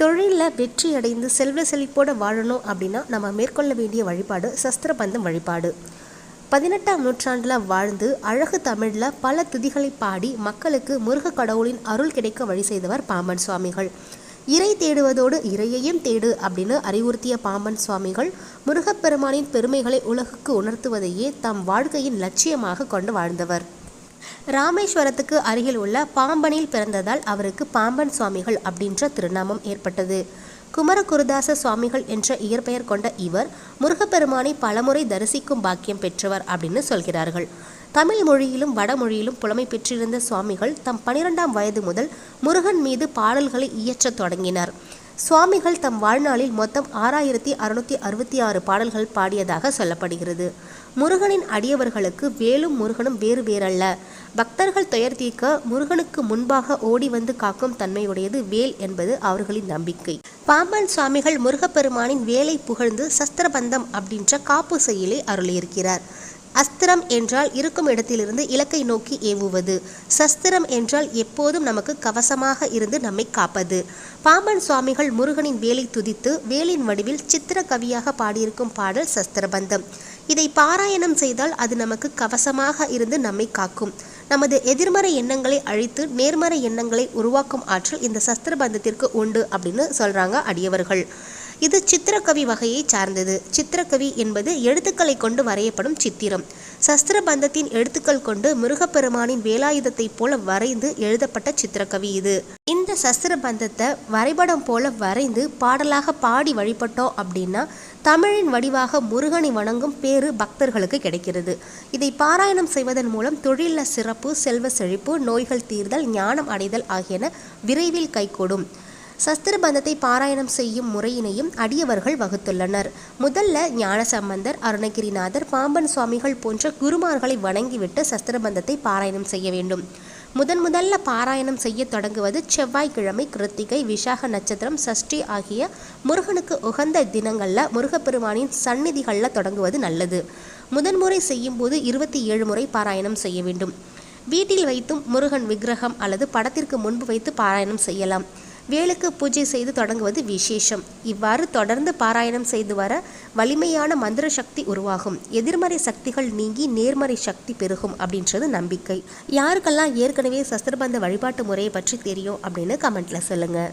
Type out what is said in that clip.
தொழிலில் வெற்றி அடைந்து செல்வ செழிப்போடு வாழணும் அப்படின்னா நம்ம மேற்கொள்ள வேண்டிய வழிபாடு சஸ்திரபந்தம் வழிபாடு. பதினெட்டாம் நூற்றாண்டில் வாழ்ந்து அழகு தமிழில் பல துதிகளை பாடி மக்களுக்கு முருக கடவுளின் அருள் கிடைக்க வழி செய்தவர் பாம்பன் சுவாமிகள். இறை தேடுவதோடு இறையையும் தேடு அப்படின்னு அறிவுறுத்திய பாம்பன் சுவாமிகள் முருகப்பெருமானின் பெருமைகளை உலகுக்கு உணர்த்துவதையே தம் வாழ்க்கையின் லட்சியமாக கொண்டு வாழ்ந்தவர். ராமேஸ்வரத்துக்கு அருகில் உள்ள பாம்பனில் பிறந்ததால் அவருக்கு பாம்பன் சுவாமிகள் அப்படின்ற திருநாமம் ஏற்பட்டது. குமரகுருதாச சுவாமிகள் என்ற இயற்பெயர் கொண்ட இவர் முருகப்பெருமானை பலமுறை தரிசிக்கும் பாக்கியம் பெற்றவர் அப்படின்னு சொல்கிறார்கள். தமிழ் மொழியிலும் வடமொழியிலும் புலமை பெற்றிருந்த சுவாமிகள் தம் பனிரெண்டாம் வயது முதல் முருகன் மீது பாடல்களை இயற்றத் தொடங்கினார். சுவாமிகள் தம் வாழ்நாளில் மொத்தம் ஆறாயிரத்தி அறுநூத்தி அறுபத்தி ஆறு பாடல்கள் பாடியதாக சொல்லப்படுகிறது. முருகனின் அடியவர்களுக்கு வேலும் முருகனும் வேறு வேறல்ல. பக்தர்கள் துயர் தீர்க்க முருகனுக்கு முன்பாக ஓடி வந்து காக்கும் தன்மையுடையது வேல் என்பது அவர்களின் நம்பிக்கை. பாம்பன் சுவாமிகள் முருகப்பெருமானின் வேலை புகழ்ந்து சஸ்திரபந்தம் அப்படின்ற காப்பு செயலை அருளியிருக்கிறார். அஸ்திரம் என்றால் இருக்கும் இடத்திலிருந்து இலக்கை நோக்கி ஏவுவது. சஸ்திரம் என்றால் எப்போதும் நமக்கு கவசமாக இருந்து நம்மை காப்பது. பாம்பன் சுவாமிகள் முருகனின் வேலை துதித்து வேலின் வடிவில் சித்திர கவியாக பாடியிருக்கும் பாடல் சஸ்திரபந்தம். இதை பாராயணம் செய்தால் அது நமக்கு கவசமாக இருந்து நம்மை காக்கும். நமது எதிர்மறை எண்ணங்களை அழித்து நேர்மறை எண்ணங்களை உருவாக்கும் ஆற்றல் இந்த சஸ்திரபந்தத்திற்கு உண்டு அப்படின்னு சொல்றாங்க அடியவர்கள். இது சித்திரக்கவி வகையை சார்ந்தது. சித்திரக்கவி என்பது எழுத்துக்களை கொண்டு வரையப்படும் சித்திரம். சஸ்திர பந்தத்தின் எழுத்துக்கள் கொண்டு முருகப்பெருமானின் வேலாயுதத்தைப் போல வரைந்து எழுதப்பட்ட சித்திரக்கவி இது. இந்த சஸ்திர பந்தத்தை வரைபடம் போல வரைந்து பாடலாக பாடி வழிபட்டோம் அப்படின்னா தமிழின் வடிவாக முருகனை வணங்கும் பேறு பக்தர்களுக்கு கிடைக்கிறது. இதை பாராயணம் செய்வதன் மூலம் தொழிலில் சிறப்பு செல்வ செழிப்பு நோய்கள் தீர்தல் ஞானம் அடைதல் ஆகியன விரைவில் கைகூடும். சஸ்திரபந்தத்தை பாராயணம் செய்யும் முறையினையும் அடியவர்கள் வகுத்துள்ளனர். முதல்ல ஞானசம்பந்தர் அருணகிரிநாதர் பாம்பன் சுவாமிகள் போன்ற குருமார்களை வணங்கிவிட்டு சஸ்திரபந்தத்தை பாராயணம் செய்ய வேண்டும். முதன் முதல்ல பாராயணம் செய்ய தொடங்குவது செவ்வாய்க்கிழமை கிருத்திகை விசாக நட்சத்திரம் சஷ்டி ஆகிய முருகனுக்கு உகந்த தினங்களில் முருகப்பெருமானின் சந்நிதிகளில் தொடங்குவது நல்லது. முதன்முறை செய்யும்போது இருபத்தி ஏழு முறை பாராயணம் செய்ய வேண்டும். வீட்டில் வைத்தும் முருகன் விக்கிரகம் அல்லது படத்திற்கு முன்பு வைத்து பாராயணம் செய்யலாம். வேலுக்கு பூஜை செய்து தொடங்குவது விசேஷம். இவ்வாறு தொடர்ந்து பாராயணம் செய்து வர வலிமையான மந்திர சக்தி உருவாகும். எதிர்மறை சக்திகள் நீங்கி நேர்மறை சக்தி பெருகும் அப்படின்றது நம்பிக்கை. யாருக்கெல்லாம் ஏற்கனவே சஸ்திரபந்த வழிபாட்டு முறையை பற்றி தெரியும் அப்படின்னு கமெண்ட்ல சொல்லுங்கள்